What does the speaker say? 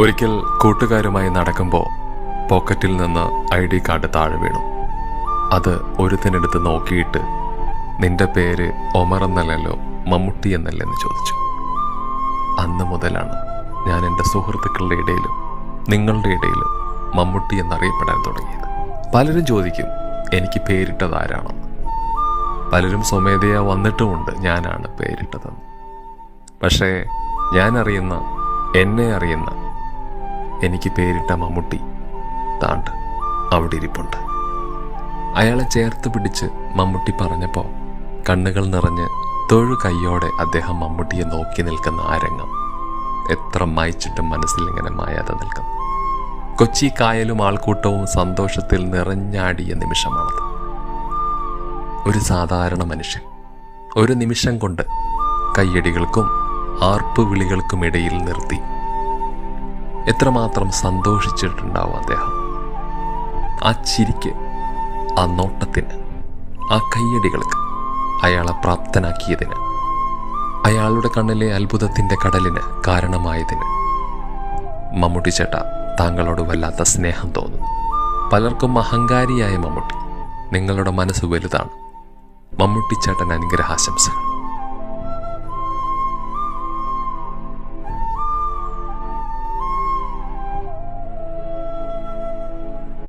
ഒരിക്കൽ കൂട്ടുകാരുമായി നടക്കുമ്പോൾ പോക്കറ്റിൽ നിന്ന് ഐ ഡി കാർഡ് താഴെ വീണു. അത് ഒരുത്തിനെടുത്ത് നോക്കിയിട്ട് നിന്റെ പേര് ഒമർ എന്നല്ലല്ലോ മമ്മൂട്ടി എന്നല്ലേ എന്ന് ചോദിച്ചു. അന്ന് മുതലാണ് ഞാൻ എന്റെ സുഹൃത്തുക്കളുടെ ഇടയിലും നിങ്ങളുടെ ഇടയിലും മമ്മൂട്ടി എന്നറിയപ്പെടാൻ തുടങ്ങിയത്. പലരും ചോദിക്കും എനിക്ക് പേരിട്ടത് ആരാണെന്ന്? പലരും സ്വമേധയാ വന്നിട്ടുമുണ്ട് ഞാനാണ് പേരിട്ടതെന്ന്. പക്ഷേ ഞാൻ അറിയുന്ന എന്നെ അറിയുന്ന എനിക്ക് പേരിട്ട മമ്മൂട്ടി താണ്ട് അവിടെ ഇരിപ്പുണ്ട്. അയാളെ ചേർത്ത് പിടിച്ച് മമ്മൂട്ടി പറഞ്ഞപ്പോൾ കണ്ണുകൾ നിറഞ്ഞ് തൊഴു കൈയോടെ അദ്ദേഹം മമ്മൂട്ടിയെ നോക്കി നിൽക്കുന്ന ആ രംഗം എത്ര മായിച്ചിട്ടും മനസ്സിൽ ഇങ്ങനെ മായാതെ നിൽക്കും. കൊച്ചി കായലും ആൾക്കൂട്ടവും സന്തോഷത്തിൽ നിറഞ്ഞാടിയ നിമിഷമാണത്. ഒരു സാധാരണ മനുഷ്യൻ ഒരു നിമിഷം കൊണ്ട് കയ്യടികൾക്കും ആർപ്പുവിളികൾക്കും ഇടയിൽ നിർത്തി എത്രമാത്രം സന്തോഷിച്ചിട്ടുണ്ടാവും അദ്ദേഹം? ആ ചിരിക്ക് ആ നോട്ടത്തിന് ആ കയ്യടികൾക്ക് അയാളെ പ്രാപ്തനാക്കിയതിന് അയാളുടെ കണ്ണിലെ അത്ഭുതത്തിന്റെ കടലിന് കാരണമായതിന് മമ്മൂട്ടി ചേട്ട താങ്കളോട് വല്ലാത്ത സ്നേഹം തോന്നുന്നു. പലർക്കും അഹങ്കാരിയായ മമ്മൂട്ടി നിങ്ങളുടെ മനസ്സ് വലുതാണ്. മമ്മൂട്ടി ചേട്ടൻ അനുഗ്രഹാശംസകൾ.